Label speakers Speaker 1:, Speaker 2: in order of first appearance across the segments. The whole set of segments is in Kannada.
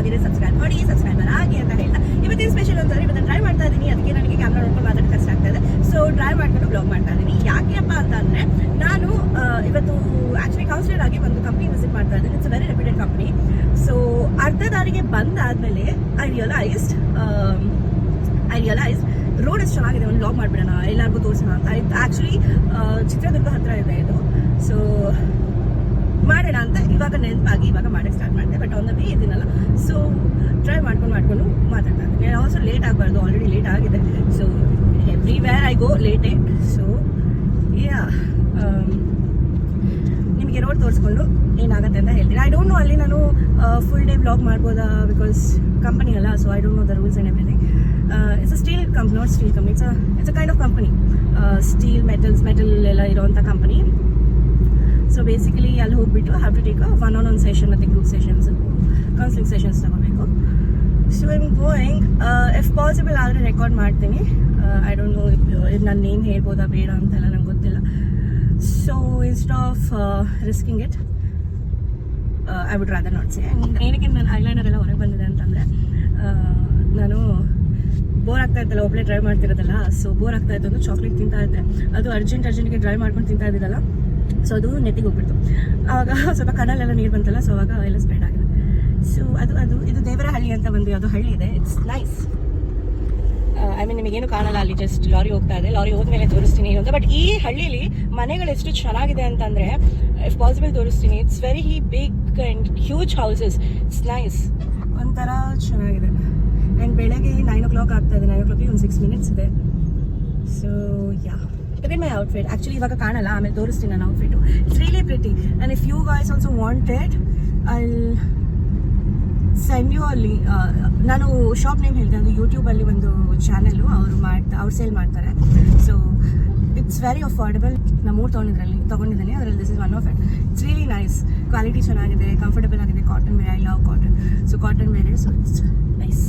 Speaker 1: ಆಗಿದೆ ಸಬ್ಸ್ಕ್ರೈಬ್ ಮಾಡಿ ಸಬ್ಸ್ಕ್ರೈಬರ್ ಆಗಿ ಅಂತ ಹೇಳ್ತಾ. ಇವತ್ತಿನ ಸ್ಪೆಷಲ್ ಅಂತಂದ್ರೆ ಇವತ್ತು ಟ್ರೈ ಮಾಡ್ತಾ ಇದ್ದೀನಿ ಅದಕ್ಕೆ ನನಗೆ ಕ್ಯಾಮ್ರಾ ನೋಡ್ಕೊಂಡು ಮಾತಾಡೋದು ಕಷ್ಟ ಆಗ್ತಾ ಇದೆ. ಸೊ ಟ್ರೈ ಮಾಡ್ಕೊಂಡು ಬ್ಲಾಗ್ ಮಾಡ್ತಾ ಇದ್ದೀನಿ ಯಾಕೆಪ್ಪ ಅಂತಂದ್ರೆ ನಾನು ಇವತ್ತು ಆಕ್ಚುಲಿ ಕೌನ್ಸಿಲರ್ ಆಗಿ ಒಂದು ಕಂಪ್ನಿ ವಿಸಿಟ್ ಮಾಡ್ತಾ ಇದ್ದೀನಿ. It's very reputed company so ಅರ್ಧ ದಾರಿಗೆ ಬಂದಾದ್ಮೇಲೆ I realised I realise road ಎಷ್ಟು ಚೆನ್ನಾಗಿದೆ. ಒಂದು ಲಾಗ್ ಮಾಡಿಬಿಡೋಣ. ಎಲ್ಲರಿಗೂ ತೋರಿಸೋಣ ಅಂತ. ಆಕ್ಚುಲಿ ಚಿತ್ರದುರ್ಗ ಹತ್ರ ಇದೆ ಇದು. ಸೊ ಮಾಡೋಣ ಅಂತ ಇವಾಗ ನೆನಪಾಗಿ ಇವಾಗ ಮಾಡೋಕ್ಕೆ ಸ್ಟಾರ್ಟ್ ಮಾಡಿದೆ. ಬಟ್ ಆನ್ ದ ವೇ ಇದೀನಲ್ಲ ಸೊ ಟ್ರೈ ಮಾಡ್ಕೊಂಡು ಮಾಡ್ಕೊಂಡು ಮಾತಾಡ್ತಾ ಇದ್ದೀನಿ ಆಲ್ಸೋ ಲೇಟ್ ಆಗಬಾರ್ದು. ಆಲ್ರೆಡಿ ಲೇಟ್ ಆಗಿದೆ. ಸೊ ಎವ್ರಿವೇರ್ ಐ ಗೋ ಲೇಟೇ ಸೊ ಯಾ ನಿಮಗೆ ರೋಡ್ ತೋರಿಸ್ಕೊಂಡು ಏನಾಗುತ್ತೆ ಅಂತ ಹೇಳ್ತೀನಿ. ಐ ಡೋಂಟ್ ನೋ ಅಲ್ಲಿ ನಾನು ಫುಲ್ ಡೇ ಬ್ಲಾಗ್ ಮಾಡ್ಬೋದಾ? ಬಿಕಾಸ್ ಕಂಪನಿ ಅಲ್ಲ so I don't know the rules and everything it's a steel company not steel company it's it's a kind of company steel metals metal ಎಲ್ಲ ಇರೋವಂಥ ಕಂಪನಿ ಸೊ ಬೇಸಿಕಲಿ ಅಲ್ಲಿ ಹೋಗ್ಬಿಟ್ಟು have to take one on one session ಮತ್ತು ಗ್ರೂಪ್ ಸೆಷನ್ಸ್ ಕೌನ್ಸಿಲಿಂಗ್ ಸೆಷನ್ಸ್ ತಗೋಬೇಕು. So I'm going if possible ಆದರೆ ರೆಕಾರ್ಡ್ ಮಾಡ್ತೀನಿ. ಐ ಡೋಂಟ್ ನೋ ನನ್ನ ನೇಮ್ ಹೇಳ್ಬೋದಾ ಬೇಡ ಅಂತೆಲ್ಲ ನಂಗೆ ಗೊತ್ತಿಲ್ಲ. So instead of risking it I would rather not see and ಏನಕ್ಕೆ ನಾನು ಐಲ್ಯಾಂಡರ್ ಎಲ್ಲ ಹೊರಗೆ ಬಂದಿದೆ ಅಂತಂದರೆ ನಾನು ಬೋರ್ ಆಗ್ತಾ ಇದ್ದಲ್ಲ ಒಬ್ಬಳೇ ಡ್ರೈವ್ ಮಾಡ್ತಿರೋದಲ್ಲ ಸೊ ಬೋರ್ ಆಗ್ತಾ ಇತ್ತು ಒಂದು ಚಾಕ್ಲೇಟ್ ತಿಂತಾ ಇದ್ದೆ. ಅದು ಅರ್ಜೆಂಟ್ ಅರ್ಜೆಂಟ್ಗೆ ಡ್ರೈವ್ ಮಾಡ್ಕೊಂಡು ತಿಂತಾ ಇದ್ದಿದ್ದಲ್ಲ ಸೊ ಅದು ನೆತ್ತಿಗೆ ಹೋಗ್ಬಿಡ್ತು. ಆವಾಗ ಸ್ವಲ್ಪ ಕಣಲೆಲ್ಲ ನೀರು ಬಂತಲ್ಲ ಸೊ ಅವಾಗ ಎಲ್ಲ ಸ್ಪ್ರೆಡ್ ಆಗಿದೆ. ಸೊ ಅದು ಅದು, ಇದು ದೇವರಹಳ್ಳಿ ಅಂತ ಒಂದು ಯಾವುದೋ ಹಳ್ಳಿ ಇದೆ. ಇಟ್ಸ್ ನೈಸ್ ಐ ಮೀನ್ ನಿಮಗೇನು ಕಾಣಲ್ಲ, ಅಲ್ಲಿ ಜಸ್ಟ್ ಲಾರಿ ಹೋಗ್ತಾ ಇದೆ. ಲಾರಿ ಹೋದ್ಮೇಲೆ ತೋರಿಸ್ತೀನಿ ಅಂತ ಬಟ್ ಈ ಹಳ್ಳಿಲಿ ಮನೆಗಳು ಎಷ್ಟು ಚೆನ್ನಾಗಿದೆ ಅಂತಂದರೆ ಇಫ್ ಪಾಸಿಬಲ್ ತೋರಿಸ್ತೀನಿ. It's very big and huge houses it's nice ಒಂಥರ ಚೆನ್ನಾಗಿದೆ. ಆ್ಯಂಡ್ ಬೆಳಗ್ಗೆ ನೈನ್ ಓ ಕ್ಲಾಕ್ ಆಗ್ತಾ ಇದೆ. ನೈನ್ ಓ ಕ್ಲಾಕಿಗೆ ಒಂದು ಸಿಕ್ಸ್ ಮಿನಿಟ್ಸ್ ಇದೆ. ಸೊ ಯಾ ಔಟ್ಫಿಟ್ ಆ್ಯಕ್ಚುಲಿ ಇವಾಗ ಕಾಣಲ್ಲ, ಆಮೇಲೆ ತೋರಿಸ್ತೀನಿ ನಾನು outfit it's really pretty and if you guys also wanted I send you ಅಲ್ಲಿ ನಾನು ಶಾಪ್ ನೇಮ್ ಹೇಳಿದೆ, ಅದು ಯೂಟ್ಯೂಬಲ್ಲಿ ಒಂದು ಚಾನೆಲ್ಲು ಅವರು ಮಾಡ್ತಾ, ಅವ್ರು ಸೇಲ್ ಮಾಡ್ತಾರೆ. ಸೊ ಇಟ್ಸ್ ವೆರಿ ಅಫೋರ್ಡಬಲ್ ನಾನು ಮೂರು ತೊಗೊಂಡಿದ್ರಲ್ಲಿ, ತೊಗೊಂಡಿದ್ದೀನಿ, ಅದರಲ್ಲಿ this is one of it it's really nice quality ಚೆನ್ನಾಗಿದೆ ಕಂಫರ್ಟಬಲ್ ಆಗಿದೆ. Cotton wear I love cotton so cotton wear so it's nice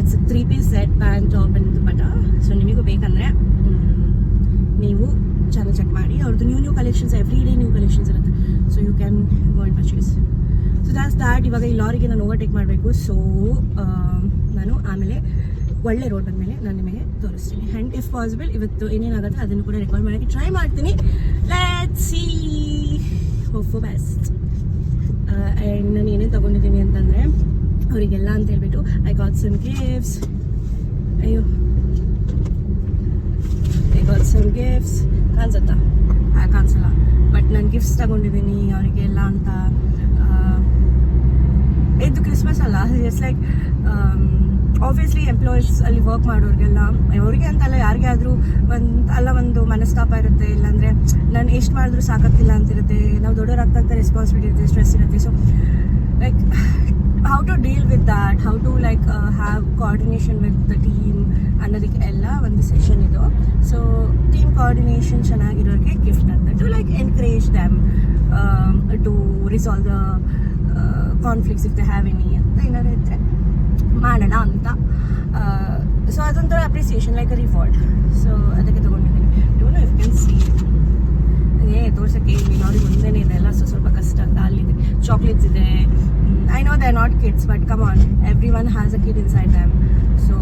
Speaker 1: it's three piece set pant top dupatta so ನಿಮಗೂ ಬೇಕಂದರೆ ನೀವು ಚಾನಲ್ ಚೆಕ್ ಮಾಡಿ ಅವ್ರದ್ದು new new collections every day new collections ಇರುತ್ತೆ. So you can go in purchase so that's that ಇವಾಗ ಈ ಲಾರಿಗೆ ನಾನು ಓವರ್ಟೇಕ್ ಮಾಡಬೇಕು. ಸೊ ನಾನು ಆಮೇಲೆ ಒಳ್ಳೆ ರೋಡ್ ಬಂದಮೇಲೆ ನಾನು ನಿಮಗೆ ತೋರಿಸ್ತೀನಿ. ಆ್ಯಂಡ್ ಇಫ್ ಪಾಸಿಬಲ್ ಇವತ್ತು ಏನೇನಾಗುತ್ತೆ ಅದನ್ನು ಕೂಡ ರೆಕಾರ್ಡ್ ಮಾಡೋಕ್ಕೆ ಟ್ರೈ ಮಾಡ್ತೀನಿ. Let see hope for best and ನಾನು ಏನೇನು ತೊಗೊಂಡಿದ್ದೀನಿ ಅಂತಂದರೆ, ಅವರಿಗೆಲ್ಲ ಅಂತ ಹೇಳ್ಬಿಟ್ಟು ಐ ಗಾಟ್ ಸಮ್ ಗಿಫ್ಟ್ಸ್ ಅಯ್ಯೋ. ಗಾಟ್ ಸಮ್ ಗಿಫ್ಟ್ಸ್ ಕಾಣಿಸುತ್ತಾ? ಆ, ಕಾಣಿಸಲ್ಲ. ಬಟ್ ನಾನು ಗಿಫ್ಟ್ಸ್ ತಗೊಂಡಿದ್ದೀನಿ ಅವರಿಗೆಲ್ಲ ಅಂತ ಇದು ಕ್ರಿಸ್ಮಸ್ ಅಲ್ಲ ಇಟ್ಸ್ ಲೈಕ್ ಆಬ್ವಿಯಸ್ಲಿ ಎಂಪ್ಲಾಯೀಸ್ ಅಲ್ಲಿ ವರ್ಕ್ ಮಾಡೋರಿಗೆಲ್ಲ ಅವರಿಗೆ ಅಂತಲ್ಲ ಯಾರಿಗೆ ಆದರೂ ಒಂದು ಅಲ್ಲ ಒಂದು ಮನಸ್ತಾಪ ಇರುತ್ತೆ ಇಲ್ಲಾಂದರೆ ನಾನು ಎಷ್ಟು ಮಾಡಿದ್ರು ಸಾಕಾಗ್ತಿಲ್ಲ ಅಂತಿರುತ್ತೆ. ನಾವು ದೊಡ್ಡವರಾಗ್ತಾ ರೆಸ್ಪಾನ್ಸಿಬಿಲಿಟಿ ಇರುತ್ತೆ ಸ್ಟ್ರೆಸ್ ಇರುತ್ತೆ. So like how to deal with that how to like have coordination with the team ಅನ್ನೋದಕ್ಕೆ ಎಲ್ಲ ಒಂದು ಸೆಷನ್ ಇದು. ಸೊ ಟೀಮ್ ಕೋಆರ್ಡಿನೇಷನ್ ಚೆನ್ನಾಗಿರೋರಿಗೆ ಗಿಫ್ಟ್ ಅಂತ. To like encourage them to resolve the conflicts if they have any ಅಂತ ಏನಾದ್ರು ಇದ್ದರೆ ಮಾಡೋಣ ಅಂತ. ಸೊ ಅದೊಂಥರ appreciation like a reward so ಅದಕ್ಕೆ ತೊಗೊಂಡಿದ್ದೀನಿ. Do know if can see ಏ, ತೋರ್ಸೋಕ್ಕೆ ಇಲ್ಲಿ ಅವ್ರಿಗೆ ಮುಂದೆನೇ ಇದೆ ಎಲ್ಲ ಸೊ ಸ್ವಲ್ಪ ಕಷ್ಟ ಅಂತ. ಅಲ್ಲಿದೆ. ಚಾಕ್ಲೇಟ್ಸ್ ಇದೆ I know they not kids, but come on every one has kid kid inside So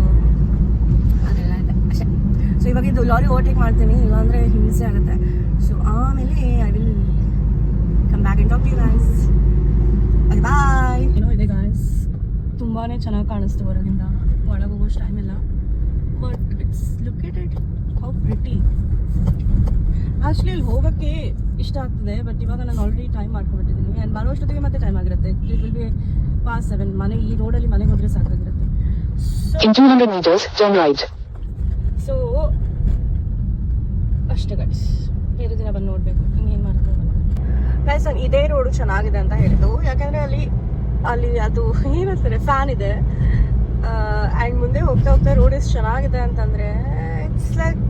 Speaker 1: ಅದೆಲ್ಲ ಇದೆ ಸೊ ಇವಾಗ ಇದು ಲಾರಿ ಓವರ್ಟೇಕ್ ಮಾಡ್ತೀನಿ. ಇಲ್ಲಾಂದರೆ ಹಿಂಸೆ ಆಗುತ್ತೆ. ಸೊ ಆಮೇಲೆ I will come back and talk you guys ಅದು ಬಾಯ್ ಏನೋ ಇದೆ ಗಾಯ್ಸ್ ತುಂಬಾ ಚೆನ್ನಾಗಿ ಕಾಣಿಸ್ತು ಹೊರಗಿಂದ. ಒಳಗೆ ಹೋಗೋಷ್ಟು ಟೈಮ್ ಇಲ್ಲ. But it's look at it how pretty actually ಇಲ್ಲಿ ಹೋಗೋಕ್ಕೆ ಇಷ್ಟ ಆಗ್ತದೆ ಬಟ್ ಇವಾಗ ನಾನು ಆಲ್ರೆಡಿ ಟೈಮ್ ಮಾಡ್ಕೊಬಿಟ್ಟಿದ್ದೀನಿ ಆ್ಯಂಡ್ ಬರೋಷ್ಟೊತ್ತಿಗೆ ಮತ್ತೆ ಟೈಮ್ ಆಗಿರುತ್ತೆ. It will be past seven ಮನೆ ಈ ರೋಡಲ್ಲಿ ಮನೆಗೆ ಹೋದರೆ ಸಾಕಾಗಿರುತ್ತೆ.
Speaker 2: In 200 meters, turn right.
Speaker 1: So ಅಷ್ಟೇ ಗೈಸ್ ಬೇರೆ ದಿನ ಬಂದು ನೋಡಬೇಕು. ಇನ್ನೇನು ಮಾಡೋಕ್ಕಾಗಲ್ಲ ಗೈಸ್ ನಾನು ಇದೇ ರೋಡು ಚೆನ್ನಾಗಿದೆ ಅಂತ ಹೇಳಿದ್ದು. ಯಾಕಂದರೆ ಅಲ್ಲಿ ಅಲ್ಲಿ ಅದು ಏನಂತಾರೆ ಫ್ಯಾನ್ ಇದೆ. ಆ್ಯಂಡ್ ಮುಂದೆ ಹೋಗ್ತಾ ಹೋಗ್ತಾ ರೋಡ್ ಎಷ್ಟು ಚೆನ್ನಾಗಿದೆ ಅಂತಂದರೆ it's like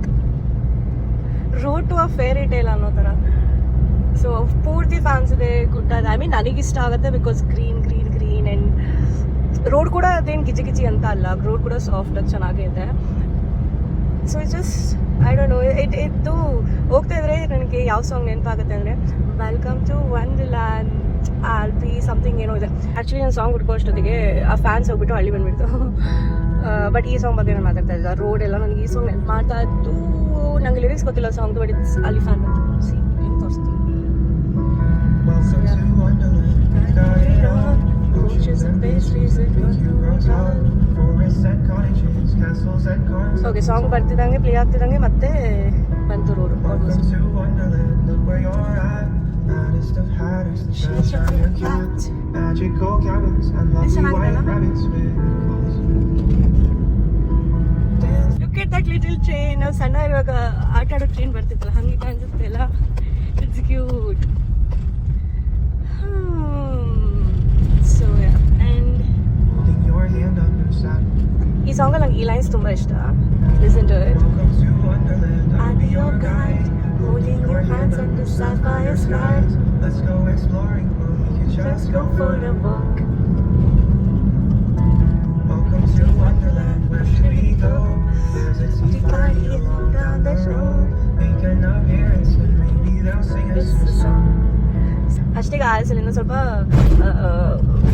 Speaker 1: road to a fairy tale ಅನ್ನೋ ಥರ ಸೊ ಪೂರ್ತಿ ಫ್ಯಾನ್ಸ್ ಇದೆ ಗುಡ್ಡ ಐ ಮೀನ್ ನನಗಿಷ್ಟ ಆಗುತ್ತೆ because green green green and road ಕೂಡ ಅದೇನು ಗಿಜಿ ಗಿಜಿ ಅಂತ ಅಲ್ಲ. ರೋಡ್ ಕೂಡ ಸಾಫ್ಟ್ ಆಗಿ ಚೆನ್ನಾಗೇ ಇದೆ so it just I don't know it ಇದು ಹೋಗ್ತಾ ಇದ್ರೆ ನನಗೆ ಯಾವ ಸಾಂಗ್ ನೆನಪಾಗುತ್ತೆ ಅಂದರೆ welcome to Wonderland all be something ಏನೋ ಇದೆ. ಆ್ಯಕ್ಚುಲಿ ನಾನು ಸಾಂಗ್ ಹುಡ್ಕೋ ಅಷ್ಟೊತ್ತಿಗೆ, ಆ ಫ್ಯಾನ್ಸ್ ಹೋಗ್ಬಿಟ್ಟು ಹಳ್ಳಿ ಬಂದ್ಬಿಡ್ತು. ಬಟ್ ಈ ಸಾಂಗ್ ಬಗ್ಗೆ ನಾನು ಮಾತಾಡ್ತಾ ಇದ್ದೆ ರೋಡ್ ಎಲ್ಲ ನನಗೆ ಈ ಸಾಂಗ್ ಮಾತಾಡ್ತು ನಂಗೆ ಲಿರಿಕ್ಸ್ ಗೊತ್ತಿಲ್ಲ ಸಾಂಗ್ ಬಟ್ ಇಟ್ಸ್ ಅಲ್ಲಿ ಫ್ಯಾನ್ ಓಕೆ ಸಾಂಗ್ ಬರ್ತಿದ್ದಂಗೆ ಪ್ಲೇ ಆಗ್ತಿದ್ದಂಗೆ ಮತ್ತೆ ಬಂತು
Speaker 3: road to Wonderland. Look where you're at. Maddest of hatters, the
Speaker 1: She's
Speaker 3: best
Speaker 1: a
Speaker 3: of your
Speaker 1: good
Speaker 3: cats.
Speaker 1: cat.
Speaker 3: Magical cabins and lovely
Speaker 1: ಚೆನ್ನಾಗಿದೆ
Speaker 3: white
Speaker 1: ಅಲ್ಲ?
Speaker 3: rabbits with claws. Dance
Speaker 1: look at that little train ನಾವು ಸಣ್ಣ ಇರುವಾಗ ಆಟ ಆಡೋ ಟ್ರೈನ್ ಬರ್ತಿತ್ತಲ್ಲ ಹಂಗೆ ಕಾಣಿಸುತ್ತೆ ಅಲ್ಲ it's cute so and
Speaker 3: holding your hand under satin.
Speaker 1: ಈ ಸಾಂಗಲ್ಲಿ ನಂಗೆ ಈ ಲೈನ್ಸ್ ತುಂಬ ಇಷ್ಟ listen to it
Speaker 3: Welcome to Wonderland.
Speaker 1: I'll be your guide, holding your hands under sapphire skies.
Speaker 3: Let's go exploring, Just
Speaker 1: go for a walk.
Speaker 3: Welcome to Wonderland, where should we go? There's a tea party along down this road. Make an appearance and maybe they'll sing us a song.
Speaker 1: ಅಷ್ಟಿಗೆ ಸ್ವಲ್ಪ ಆ, ಆ,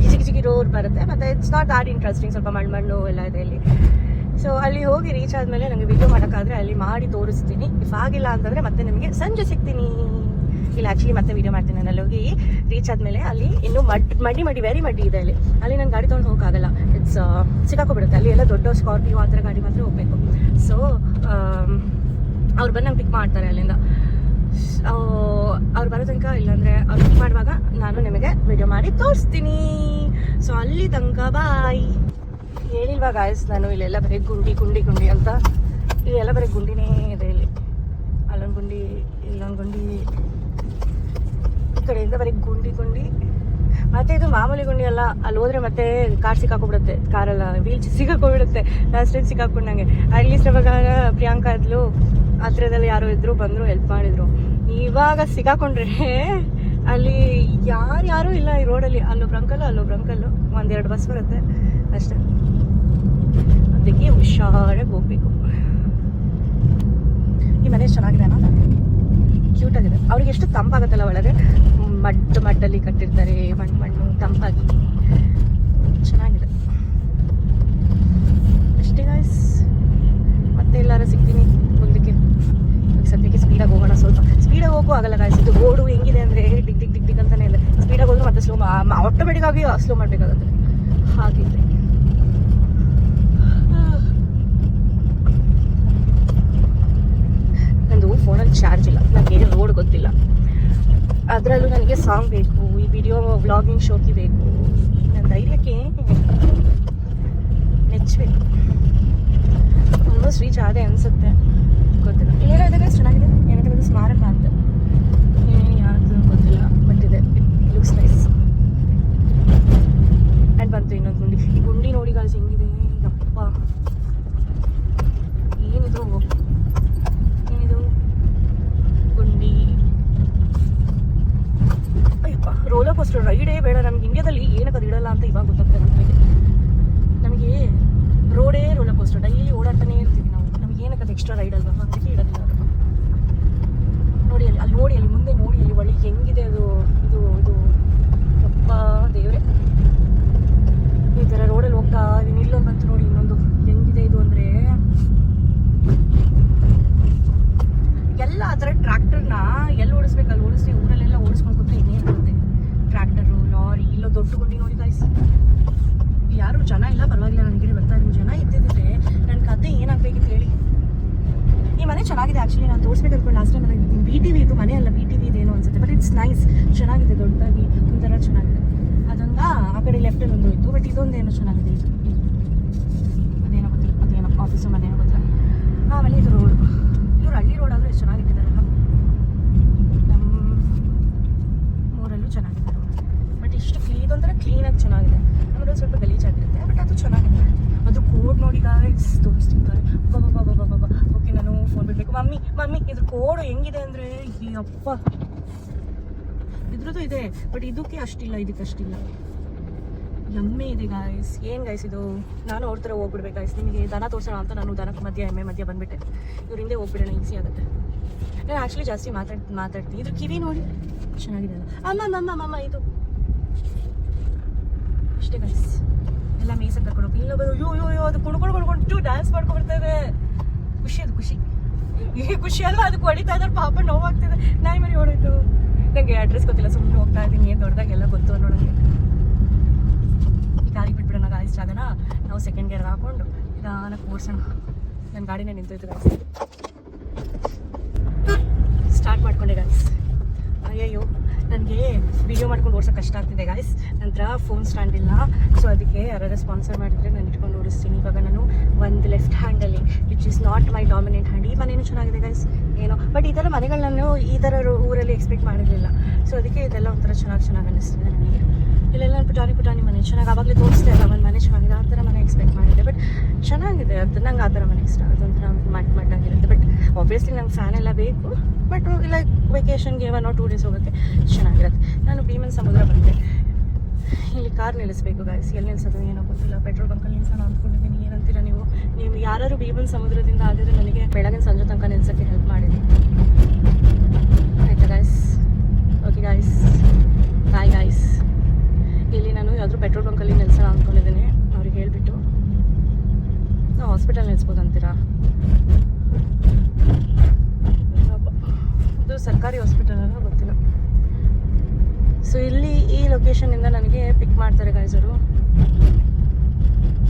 Speaker 1: ಗಿಜಿ ಗಿಜಿ ರೋಡ್ ಬರುತ್ತೆ ಮತ್ತೆ ಇಟ್ಸ್ ನಾಟ್ ದಾಟ್ ಇಂಟ್ರೆಸ್ಟಿಂಗ್ ಸ್ವಲ್ಪ ಮಣ್ಣು ಮಣ್ಣು ಎಲ್ಲ ಇದೆ ಇಲ್ಲಿ ಸೊ ಅಲ್ಲಿ ಹೋಗಿ ರೀಚ್ ಆದಮೇಲೆ ನನಗೆ ವಿಡಿಯೋ ಮಾಡೋಕ್ಕಾದ್ರೆ ಅಲ್ಲಿ ಮಾಡಿ ತೋರಿಸ್ತೀನಿ ಇಫ್ ಆಗಿಲ್ಲ ಅಂತಂದರೆ ಮತ್ತೆ ನಿಮಗೆ ಸಂಜೆ ಸಿಗ್ತೀನಿ ಇಲ್ಲ ಆ್ಯಕ್ಚುಲಿ ಮತ್ತೆ ವಿಡಿಯೋ ಮಾಡ್ತೀನಿ ನಾನು. ಹೋಗಿ ರೀಚ್ ಆದಮೇಲೆ ಅಲ್ಲಿ ಇನ್ನೂ ಮಡ್ ಮಡಿ ಮಡಿ ವೆರಿ ಮಡಿ ಇದೆ ಅಲ್ಲಿ. ಅಲ್ಲಿ ನಾನು ಗಾಡಿ ತೊಗೊಂಡು ಹೋಗೋಕ್ಕಾಗಲ್ಲ. ಇಟ್ಸ್ ಸಿಕ್ಕಾಕೋಬಿಡುತ್ತೆ. ಅಲ್ಲಿ ಎಲ್ಲ ದೊಡ್ಡ ಸ್ಕಾರ್ಪಿಯೋ ಆ ಥರ ಗಾಡಿ ಮಾತ್ರ ಹೋಗಬೇಕು. ಸೊ ಅವ್ರು ಬಂದು ನಂಗೆ ಪಿಕ್ ಮಾಡ್ತಾರೆ ಅಲ್ಲಿಂದ. ಅವ್ರು ಬರೋ ತನಕ ಇಲ್ಲಾಂದರೆ ಅವ್ರು ಪಿಕ್ ಮಾಡುವಾಗ ನಾನು ನಿಮಗೆ ವಿಡಿಯೋ ಮಾಡಿ ತೋರಿಸ್ತೀನಿ. ಸೊ ಅಲ್ಲಿ ತನಕ ಬಾಯ್ ಹೇಳಿಲ್ವಾ ಗಾಯಸ್ ನಾನು ಇಲ್ಲೆಲ್ಲ ಬರೀ ಗುಂಡಿ ಗುಂಡಿ ಗುಂಡಿ ಅಂತ. ಇಲ್ಲೆಲ್ಲ ಬರೀ ಗುಂಡಿನೇ ಇದೆ ಇಲ್ಲಿ. ಅಲ್ಲೊಂದು ಗುಂಡಿ, ಇಲ್ಲೊಂದು ಗುಂಡಿ. ಈ ಕಡೆಯಿಂದ ಬರೀ ಗುಂಡಿ ಗುಂಡಿ. ಮತ್ತೆ ಇದು ಮಾಮೂಲಿ ಗುಂಡಿ ಅಲ್ಲ, ಅಲ್ಲಿ ಹೋದ್ರೆ ಮತ್ತೆ ಕಾರ್ ಸಿಕ್ಕಾಕೊಂಡ್ಬಿಡುತ್ತೆ ಕಾರಲ್ಲ ವೀಲ್ ಸಿಕ್ಕಾಕೊಂಡ್ಬಿಡುತ್ತೆ ಲಾಸ್ಟ್ ಟೈಮ್ ಸಿಕ್ಕಾಕೊಂಡಂಗೆ. ಅಲ್ಲಿ ಅವಾಗ ಪ್ರಿಯಾಂಕಾ ಇದ್ಲು, ಹತ್ರದಲ್ಲಿ ಯಾರೋ ಇದ್ರು, ಬಂದ್ರು ಹೆಲ್ಪ್ ಮಾಡಿದ್ರು. ಇವಾಗ ಸಿಕ್ಕಾಕೊಂಡ್ರೆ ಅಲ್ಲಿ ಯಾರು ಯಾರೂ ಇಲ್ಲ ಈ ರೋಡಲ್ಲಿ ಅಲ್ಲೊಬ್ರು ಅಂಕಲ್ಲು ಅಲ್ಲೊಬ್ರು ಅಂಕಲ್ಲು ಒಂದೆರಡು ಬಸ್ ಬರುತ್ತೆ, ಅಷ್ಟೇ. ಅದಕ್ಕೆ ಹುಷಾರಾಗಿ ಹೋಗ್ಬೇಕು. ಈ ಮನೆ ಚೆನ್ನಾಗಿದೆ ಅಣ್ಣ? ಕ್ಯೂಟ್ ಆಗಿದೆ. ಅವ್ರಿಗೆ ಎಷ್ಟು ತಂಪಾಗುತ್ತಲ್ಲ ಒಳಗೆ? ಮಡ್ ಮಡ್ಡಲ್ಲಿ ಕಟ್ಟಿರ್ತಾರೆ, ಮಣ್ಣು ಮಣ್ಣು ತಂಪಾಗಿ. ಚೆನ್ನಾಗಿದೆ. ಅಷ್ಟೇ ಗಾಯ್ಸ್ ಮತ್ತೆ ಎಲ್ಲಾರು ಸಿಗ್ತೀನಿ ಮುಂದಕ್ಕೆ ಸದ್ಯಕ್ಕೆ ಸ್ಪೀಡಾಗಿ ಹೋಗೋಣ ಸ್ವಲ್ಪ. ಸ್ಪೀಡಾಗಿ ಹೋಗೋ ಆಗಲ್ಲ ಗಾಯ್ಸ್ ಇದು ರೋಡು ಹೆಂಗಿದೆ ಅಂದರೆ ಡಿಗ್ ಡಿಗ್ ಡಿಗ್ ಡಿಗ್ ಅಂತಲೇ ಇದೆ ಸ್ಪೀಡಾಗಿ ಹೋದ್ರೆ ಮತ್ತೆ ಸ್ಲೋ ಆಟೋಮೆಟಿಕ್ ಆಗಿ ಸ್ಲೋ ಮಾಡಬೇಕಾಗುತ್ತೆ. ಹಾಗಿದೆ ಫೋನಲ್ಲಿ ಚಾರ್ಜ್ ಇಲ್ಲ. ನನಗೆ ರೋಡ್ ಗೊತ್ತಿಲ್ಲ. ಅದರಲ್ಲೂ ನನಗೆ ಸಾಂಗ್ ಬೇಕು, ಈ ವಿಡಿಯೋ ವ್ಲಾಗಿಂಗ್ ಶೋಕಿ ಬೇಕು. ನನ್ನ ಧೈರ್ಯಕ್ಕೆ ನೆಚ್ಚಬೇಕು ಆಲ್ಮೋಸ್ಟ್ ರೀಚ್ ಆದೆ ಅನಿಸುತ್ತೆ. ಗೊತ್ತಿಲ್ಲ. ಏನೋ ಇದೆ ಚೆನ್ನಾಗಿದೆ? ಏನಂದ್ರೆ ಸ್ಮಾರಕ ಅಂತ? ಏನು ಯಾವುದು ಗೊತ್ತಿಲ್ಲ ಬಟ್ ಇದೆ. ಲುಕ್ಸ್ ನೈಸ್ ಆ್ಯಂಡ್ ಬಂತು ಇನ್ನೊಂದು ಗುಂಡಿ. ಗುಂಡಿ ನೋಡಿ ಗಾಯ್ಸ್ ಹೆಂಗಿದೆ? ಯಪ್ಪ ಏನಿದು ಏನಿದು ಗುಂಡಿ ಅಯ್ಯಪ್ಪ ರೋಲರ್ ಕೋಸ್ಟರ್ ರೈಡೇ ಬೇಡ, ನಮ್ಗೆ ಇಂಡಿಯಾದಲ್ಲಿ ಏನಕ್ಕೆ ಅದು ಇಡಲ್ಲ ಅಂತ ಇವಾಗ ಗೊತ್ತಾಗ್ತದೆ ನಮಗೆ ನಮಗೆ ರೋಡೇ ರೋಲರ್ ಕೋಸ್ಟರ್ ಡೈಲಿ ಓಡಾಡ್ತಾನೆ ಇರ್ತೀವಿ ನಾವು. ನಮ್ಗೆ ಏನಕ್ಕೆ ಅದು ಎಕ್ಸ್ಟ್ರಾ ರೈಡ್ ಅಲ್ವಾ? ಅದಕ್ಕೆ ಇಡೋದಿಲ್ಲ ನೋಡಿ ಅಲ್ಲಿ ಅಲ್ಲಿ ನೋಡಿ, ಅಲ್ಲಿ ಮುಂದೆ ನೋಡಿ, ಅಲ್ಲಿ ಒಳ್ಳೆ ಹೆಂಗಿದೆ ಅದು, ಇದು ಇದು. ಅಪ್ಪ ದೇವ್ರೆ. ಈ ಥರ ರೋಡಲ್ಲಿ ಹೋಗ್ತಾ ಇದೀನಿ ಇಲ್ಲೊಂದು ಬಂತು ನೋಡಿ, ಇನ್ನೊಂದು. ಹೆಂಗಿದೆ ಇದು ಅಂದರೆ? ಎಲ್ಲ ಆ ಥರ ಟ್ರ್ಯಾಕ್ಟರ್ನ ಎಲ್ಲಿ ಓಡಿಸ್ಬೇಕು? ಅಲ್ಲಿ ಓಡಿಸಿ ಊರಲ್ಲೆಲ್ಲ ಓಡಿಸ್ಕೊಂಡು ಕೂತ್ರೆ ಇನ್ನೇನು ಬರುತ್ತೆ ಟ್ರ್ಯಾಕ್ಟರು ಲಾರಿ ಇಲ್ಲ ದೊಡ್ಡ ಗುಂಡಿ ನೋಡಿ ಗಾಯ್ಸ್ ಯಾರು ಜನ ಇಲ್ಲ, ಪರವಾಗಿಲ್ಲ ನನಗೆ ಬರ್ತಾ ಇದ್ದೀನಿ. ಜನ ಇದ್ದಿದ್ದರೆ ನನ್ನ ಕತೆ ಏನಾಗಬೇಕಿತ್ತು ಹೇಳಿ? ಈ ಮನೆ ಚೆನ್ನಾಗಿದೆ ಆ್ಯಕ್ಚುಲಿ ನಾನು ತೋರಿಸ್ಬೇಕು ಅನ್ಕೊಂಡು. ಲಾಸ್ಟ್ ಟೈಮ್ ನನಗೆ ಬಿ ಟಿ ವಿ ಇದು. ಮನೆ ಅಲ್ಲ ಬಿ ಟಿ ವಿ ಇದೇನೋ ಅನ್ಸುತ್ತೆ. ಬಟ್ ಇಟ್ಸ್ ನೈಸ್ ಚೆನ್ನಾಗಿದೆ, ದೊಡ್ಡದಾಗಿ. ಒಂಥರ ಚೆನ್ನಾಗಿದೆ. ಅದೊಂದು ಆ ಕಡೆ ಲೆಫ್ಟಲ್ಲಿ ಒಂದು ಇತ್ತು ಬಟ್ ಇದೊಂದೇನೋ ಚೆನ್ನಾಗಿದೆ. ಇದು. ಅದೇನೋ ಗೊತ್ತಿಲ್ಲ. ಅದೇನೋ ಆಫೀಸು ಮನೇನೋ ಗೊತ್ತಿಲ್ಲ. ಆಮೇಲೆ ಇದು ರೋಡ್ ಇವ್ರು ಹಳ್ಳಿ ರೋಡ್ ಆದರೂ ಎಷ್ಟು ಚೆನ್ನಾಗಿಟ್ಟಿದ್ದಾರಲ್ಲ. ನಮ್ಮ ಊರಲ್ಲೂ ಚೆನ್ನಾಗಿದೆ. ರೋಡ್ ಕ್ಲೀನ್ ಕ್ಲೀನ್ ಇದೊಂಥರ ಕ್ಲೀನಾಗಿ ಚೆನ್ನಾಗಿದೆ. ಆಮೇಲೆ ಸ್ವಲ್ಪ ಗಲೀಜಾಗಿರುತ್ತೆ ಬಟ್ ಅದು ಚೆನ್ನಾಗಿದೆ ಅದು ಕೋಡ್ ನೋಡಿ ಗಾಯ್ಸ್ ತೋರಿಸ್ತಿದ್ದಾರೆ ಬಾಬಾ ಓಕೆ ನಾನು ಫೋನ್ ಬಿಡಬೇಕು. ಮಮ್ಮಿ ಮಮ್ಮಿ, ಇದ್ರ ಕೋಡ್ ಹೆಂಗಿದೆ ಅಂದರೆ? ಅಪ್ಪ ಇದ್ರದ್ದು ಇದೆ ಬಟ್ ಇದಕ್ಕೆ ಅಷ್ಟಿಲ್ಲ ಇದಕ್ಕೆ ಅಷ್ಟಿಲ್ಲ. ಎಮ್ಮೆ ಇದೆ ಗಾಯ್ಸ್ ಏನು ಗಾಯ್ಸ್ ಇದು? ನಾನು ಅವ್ರ ಥರ ಹೋಗ್ಬಿಡ್ಬೇಕು ಗಾಯ್ಸ್ ನಿಮಗೆ ದನ ತೋರ್ಸೋಣ ಅಂತ ನಾನು ದನಕ್ಕೆ ಮಧ್ಯ, ಎಮ್ಮೆ ಮಧ್ಯ ಬಂದ್ಬಿಟ್ಟೆ. ಇವ್ರ ಹಿಂದೆ ಹೋಗ್ಬಿಡೋಣ ಈಸಿ ಆಗುತ್ತೆ. ನಾನು ಆ್ಯಕ್ಚುಲಿ ಜಾಸ್ತಿ ಮಾತಾಡ್, ಮಾತಾಡ್ತೀನಿ. ಇದ್ರ ಕಿವಿ ನೋಡಿ. ಚೆನ್ನಾಗಿದೆ ಅಲ್ಲ. ಅಮ್ಮ ಅಮ್ಮ ಅಮ್ಮ, ಇದು. ಅಷ್ಟೇ ಗೈಸ್ ಎಲ್ಲ ಮೇಯ್ಸಕ್ಕೆ ಕರ್ಕೊಂಡು ಹೋಗಿ ಇಲ್ಲೊಬ್ಬ ಅಯ್ಯೋ ಅಯ್ಯೋ ಅಯ್ಯೋ, ಅದು ಕುಣ್ಕೊಂಡು ಕುಣ್ಕೊಂಡು ಡ್ಯಾನ್ಸ್ ಮಾಡ್ಕೊಂಡು ಬರ್ತೇವೆ ಖುಷಿ ಅದು, ಖುಷಿ. ಈ ಖುಷಿ ಅಲ್ವಾ? ಅದಕ್ಕೆ ಹೊಡಿತಾ ಇದ್ದಾರೆ ಪಾಪ ನೋವಾಗ್ತಿದೆ. ನಾಯಿ ಮರಿ ಹೊಡೋಯ್ತು ನನಗೆ ಅಡ್ರೆಸ್ ಗೊತ್ತಿಲ್ಲ ಸುಮ್ಮನೆ ಹೋಗ್ತಾ ಇದ್ದೀನಿ, ಏನು ದೊಡ್ಡದಾಗ ಎಲ್ಲ ಗೊತ್ತು ನೋಡೋಂಗೆ ಈ ಗಾಡಿ ಬಿಟ್ಬಿಡೋಣ, ಗಾಡಿ ಜಾಗನ ನಾವು ಸೆಕೆಂಡ್ ಗೇರ್ ಹಾಕೊಂಡು ನಿಧಾನಕ್ಕೆ ಓಡಿಸೋಣ. ನನ್ನ ಗಾಡಿನೇ ನಿಂತೋಯ್ತು ಗಾಯ್ಸ್ ಸ್ಟಾರ್ಟ್ ಮಾಡ್ಕೊಂಡೆ ಗಾಯ್ಸ್ ಅಯ್ಯಯ್ಯೋ. ನನಗೆ ವಿಡಿಯೋ ಮಾಡ್ಕೊಂಡು ಓಡಿಸೋ ಕಷ್ಟ ಆಗ್ತಿದೆ ಗಾಯ್ಸ್ ನಂತರ ಫೋನ್ ಸ್ಟ್ಯಾಂಡ್ ಇಲ್ಲ. ಸೊ ಅದಕ್ಕೆ ಯಾರು ಸ್ಪಾನ್ಸರ್ ಮಾಡಿದ್ರೆ ನಾನು ಇಟ್ಕೊಂಡು ಓಡಿಸ್ತೀನಿ. ಇವಾಗ ನಾನು ಒಂದು left ಹ್ಯಾಂಡಲ್ಲಿ which is not my dominant hand ಈ ಮನೇನು ಚೆನ್ನಾಗಿದೆ ಗಾಯ್ಸ್ ಏನೋ ಬಟ್ ಈ ಥರ ಮನೆಗಳು ನಾನು ಈ ಥರ ಊರಲ್ಲಿ ಎಕ್ಸ್ಪೆಕ್ಟ್ ಮಾಡಿರಲಿಲ್ಲ. ಸೊ ಅದಕ್ಕೆ ಇದೆಲ್ಲ ಒಂಥರ ಚೆನ್ನಾಗಿ ಚೆನ್ನಾಗಿ ಅನ್ನಿಸ್ತಿದೆ ನನಗೆ. ಇಲ್ಲೆಲ್ಲ ಪುಟಾಣಿ ಪುಟಾಣಿ ಮನೆ. ಚೆನ್ನಾಗಿ ಆವಾಗಲೇ ತೋರಿಸ್ತಾ ಇಲ್ಲ ಒಂದು ಮನೆ ಚೆನ್ನಾಗಿದೆ ಆ ಥರ ಮನೆ ಎಕ್ಸ್ಪೆಕ್ಟ್ ಮಾಡಿದ್ದೆ. ಬಟ್ ಚೆನ್ನಾಗಿದೆ ಅದು ನಂಗೆ ಆ ಥರ ಮನೆ ಇಷ್ಟ. ಅದೊಂಥರ ಮಟ್, ಮಟ್ಟಾಗಿರುತ್ತೆ. ಬಟ್ ಆಬ್ವಿಯಸ್ಲಿ ನಂಗೆ ಫ್ಯಾನ್ ಎಲ್ಲ ಬೇಕು. ಬಟ್ ಲೈಕ್ ವೆಕೇಶನ್ಗೆ ಒನ್ ಆರ್ ಟೂ ಡೇಸ್ ಹೋಗೋಕ್ಕೆ ಚೆನ್ನಾಗಿರುತ್ತೆ ನಾನು ಭೀಮನ್ ಸಮುದ್ರ ಬಂದೆ. ಇಲ್ಲಿ ಕಾರ್ ನಿಲ್ಲಿಸ್ಬೇಕು ಗಾಯ್ಸ್ ಎಲ್ಲಿ ನಿಲ್ಸೋದು ಏನೋ ಗೊತ್ತಿಲ್ಲ. ಪೆಟ್ರೋಲ್ ಬಂಕಲ್ಲಿ ನಿಲ್ಸೋಣ ಅಂದ್ಕೊಂಡಿದ್ದೀನಿ. ಏನಂತೀರ ನೀವು? ನೀವು ಯಾರು ಭೀಮನ್ ಸಮುದ್ರದಿಂದ ಆದರೆ ನನಗೆ ಬೆಳಗಿನ ಸಂಜೆ ತನಕ ನಿಲ್ಸೋಕ್ಕೆ ಹೆಲ್ಪ್ ಮಾಡಿದೆ ಆಯ್ತಾ guys okay guys bye guys ಇಲ್ಲಿ ನಾನು ಯಾವುದೂ ಪೆಟ್ರೋಲ್ ಬಂಕಲ್ಲಿ ನಿಲ್ಸೋಣ ಅಂದ್ಕೊಂಡಿದ್ದೀನಿ ಅವ್ರಿಗೆ ಹೇಳ್ಬಿಟ್ಟು. ನಾವು ಹಾಸ್ಪಿಟಲ್ ನಿಲ್ಸ್ಬೋದು ಅಂತೀರಾ. ಇದು ಸರ್ಕಾರಿ ಹಾಸ್ಪಿಟಲ್ ಅಲ್ಲ ಗೊತ್ತಿಲ್ಲ. ಸೊ ಇಲ್ಲಿ ಈ ಲೊಕೇಶನಿಂದ ನನಗೆ ಪಿಕ್ ಮಾಡ್ತಾರೆ ಗಾಯ್ಸರು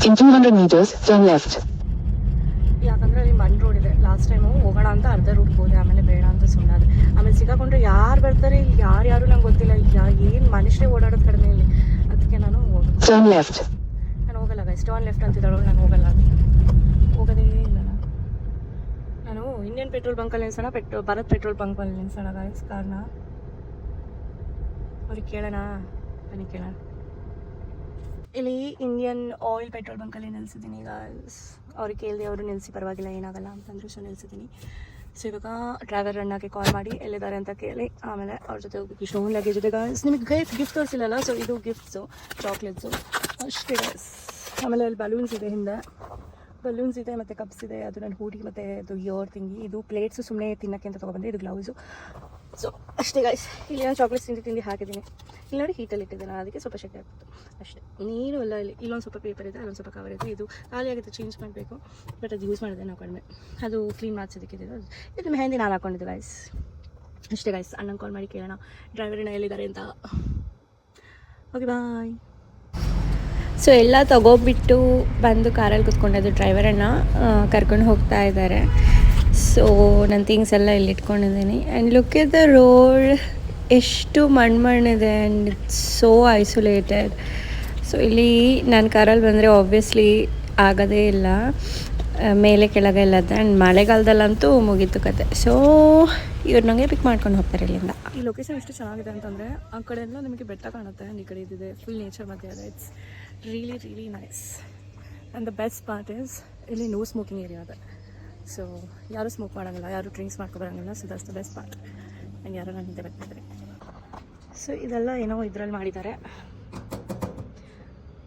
Speaker 2: In 200 meters, turn left.
Speaker 1: ಯಾಕಂದ್ರೆ ಅಲ್ಲಿ ಮಣ್ ರೋಡ್ ಇದೆ. ಲಾಸ್ಟ್ ಟೈಮು ಹೋಗೋಣ ಅಂತ ಅರ್ಧ ರೂಟ್ ಹೋದೆ. ಆಮೇಲೆ ಬೇಡ ಅಂತ ಸುಮ್ಮನಾದೆ ಆಮೇಲೆ ಸಿಕ್ಕಾಕೊಂಡ್ರೆ ಯಾರು ಬರ್ತಾರೆ ಇಲ್ಲಿ ಯಾರು ಯಾರು ನಂಗೆ ಗೊತ್ತಿಲ್ಲ. ಯಾ ಏನು ಮನುಷ್ಯರೇ ಓಡಾಡೋದು ಕಡಿಮೆ ಇಲ್ಲಿ. ಅದಕ್ಕೆ
Speaker 2: ಲೆಫ್ಟ್.
Speaker 1: ನಾನು ಹೋಗಲ್ಲ ಗೈಸ್ ಟರ್ನ್ ಲೆಫ್ಟ್ ಅಂತಿದ್ದಾಳು ನಾನು ಹೋಗಲ್ಲ. ಹೋಗೋದೇ ಇಲ್ಲ ನಾನು. ಇಂಡಿಯನ್ ಪೆಟ್ರೋಲ್ ಬಂಕಲ್ಲಿ ನಿಲ್ಸೋಣ ಪೆಟ್ರೋಲ್ ಭಾರತ್ ಪೆಟ್ರೋಲ್ ಬಂಕಲ್ಲಿ ನಿಲ್ಸೋಣ ಗೈಸ್ ಕಾರ್ನ ಅವ್ರಿಗೆ ಕೇಳೋಣ, ಬನ್ನಿ ಕೇಳೋಣ. ಇಲ್ಲಿ ಇಂಡಿಯನ್ ಆಯಿಲ್ ಪೆಟ್ರೋಲ್ ಬಂಕಲ್ಲಿ ನಿಲ್ಸಿದ್ದೀನಿ ಗೈಸ್ ಅವ್ರಿಗೆ ಕೇಳಿದೆ ಅವರು ನಿಲ್ಲಿಸಿ ಪರವಾಗಿಲ್ಲ, ಏನಾಗಲ್ಲ ಅಂತಂದ್ರು ಸೊ ನಿಲ್ಸಿದ್ದೀನಿ. ಸೊ ಡ್ರೈವರ್ ಅಣ್ಣಗೆ ಕಾಲ್ ಮಾಡಿ ಎಲ್ಲಿದ್ದಾರೆ ಅಂತ ಕೇಳಿ ಆಮೇಲೆ ಅವ್ರ ಜೊತೆ ಹೋಗಿ ಇಷ್ಟೊಂದು ಲಗೇಜ್ ಇದೆ ನಿಮಗೆ ಗಿಫ್ಟ್ ಗಿಫ್ಟ್ ತೋರಿಸಿಲ್ಲಲ್ಲ ಸೊ ಇದು ಗಿಫ್ಟ್ಸು ಚಾಕ್ಲೇಟ್ಸು ಅಷ್ಟೇ ಗೈಸ್ ಆಮೇಲೆ ಅಲ್ಲಿ ಬಲೂನ್ಸ್ ಇದೆ ಹಿಂದೆ. ಬಲೂನ್ಸ್ ಇದೆ, ಮತ್ತು ಕಪ್ಸ್ ಇದೆ, ಅದು ನನ್ನ ಹೂಡಿ ಮತ್ತು ಅದು ಯೋರ್ ತಿಂಗಿ ಇದು ಪ್ಲೇಟ್ಸು ಸುಮ್ಮನೆ ತಿನ್ನಕ್ಕೆ ಅಂತ ತೊಗೊಬಂದೆ ಇದು ಗ್ಲೌಸು ಸೊ ಅಷ್ಟೇ ಗಾಯ್ಸ್ ಇಲ್ಲಿ ನಾನು ಚಾಕ್ಲೇಟ್ಸ್ ತಿಂಡಿ ತಿಂಡಿ ಹಾಕಿದ್ದೀನಿ. ಇಲ್ಲಿ ನೋಡಿ ಹೀಟಲ್ಲಿ ಇಟ್ಟಿದ್ದೆ ನಾನು ಅದಕ್ಕೆ ಸ್ವಲ್ಪ ಶೆಕೆ ಆಗ್ತಿತ್ತು ಅಷ್ಟೇ. ನೀರು ಎಲ್ಲ ಇಲ್ಲಿ ಇಲ್ಲೊಂದು ಸ್ವಲ್ಪ ಪೇಪರ್ ಇದೆ, ಅಲ್ಲೊಂದು ಸ್ವಲ್ಪ ಕವರ್ ಇದೆ. ಇದು ಖಾಲಿ ಚೇಂಜ್ ಮಾಡಬೇಕು. ಬಟ್ ಅದು ಯೂಸ್ ಮಾಡಿದೆ ನಾವು ಕಡಿಮೆ. ಅದು ಕ್ಲೀನ್ ಮಾಡಿಸೋದಕ್ಕೆ ಇದು. ಮೆಹಂದಿ ನಾನು ಹಾಕೊಂಡಿದ್ದೆ ಗಾಯ್ಸ್ ಅಷ್ಟೇ ಗಾಯ್ಸ್ ಅಣ್ಣಂಗೆ ಕಾಲ್ ಮಾಡಿ ಕೇಳೋಣ. ಡ್ರೈವರ್ನ ಎಲ್ಲಿದ್ದಾರೆ ಅಂತ. ಓಕೆ ಬಾಯ್
Speaker 4: ಸೊ ಎಲ್ಲ ತಗೋಬಿಟ್ಟು ಬಂದು ಕಾರಲ್ಲಿ ಕುತ್ಕೊಂಡಿದ್ದು ಡ್ರೈವರನ್ನು ಕರ್ಕೊಂಡು ಹೋಗ್ತಾ ಇದ್ದಾರೆ. ಸೊ ನನ್ನ ಥಿಂಗ್ಸ್ ಎಲ್ಲ ಇಲ್ಲಿ ಇಟ್ಕೊಂಡಿದ್ದೀನಿ. And look at the road ಎಷ್ಟು ಮಣ್ಣು ಮಣ್ಣಿದೆ and it's so isolated so ಇಲ್ಲಿ ನಾನು ಕಾರಲ್ಲಿ ಬಂದರೆ ಆಬ್ವಿಯಸ್ಲಿ ಆಗೋದೇ ಇಲ್ಲ. ಮೇಲೆ ಕೆಳಗೆ ಎಲ್ಲ ಆ್ಯಂಡ್ ಮಳೆಗಾಲದಲ್ಲಂತೂ ಮುಗೀತು ಕತೆ. ಸೊ ಇವ್ರು ನನಗೆ ಪಿಕ್ ಮಾಡ್ಕೊಂಡು ಹೋಗ್ತಾರೆ ಇಲ್ಲಿಂದ.
Speaker 1: ಈ ಲೊಕೇಶನ್ ಎಷ್ಟು ಚೆನ್ನಾಗಿದೆ ಅಂತಂದರೆ, ಆ ಕಡೆ ಎಲ್ಲ ನಿಮಗೆ ಬೆಟ್ಟ ಕಾಣುತ್ತೆ. ಆ್ಯಂಡ್ ಈ ಕಡೆ ಇದಿದೆ. ಫುಲ್ ನೇಚರ್ ಮತ್ತೆ ಇದೆ. It's really really nice and the best part is ಇಲ್ಲಿ ನೋ ಸ್ಮೋಕಿಂಗ್ ಏರಿಯಾ ಇದೆ. ಸೊ ಯಾರು ಸ್ಮೋಕ್ ಮಾಡೋಂಗಿಲ್ಲ, ಯಾರು drinks ಮಾಡ್ಕೊಬರಂಗಿಲ್ಲ so that's the best part ನಂಗೆ ಯಾರೋ ನನ್ನ ಹಿಂದೆ ಬರ್ತಿದ್ರೆ ಸೊ ಇದೆಲ್ಲ ಏನೋ ಇದರಲ್ಲಿ ಮಾಡಿದ್ದಾರೆ.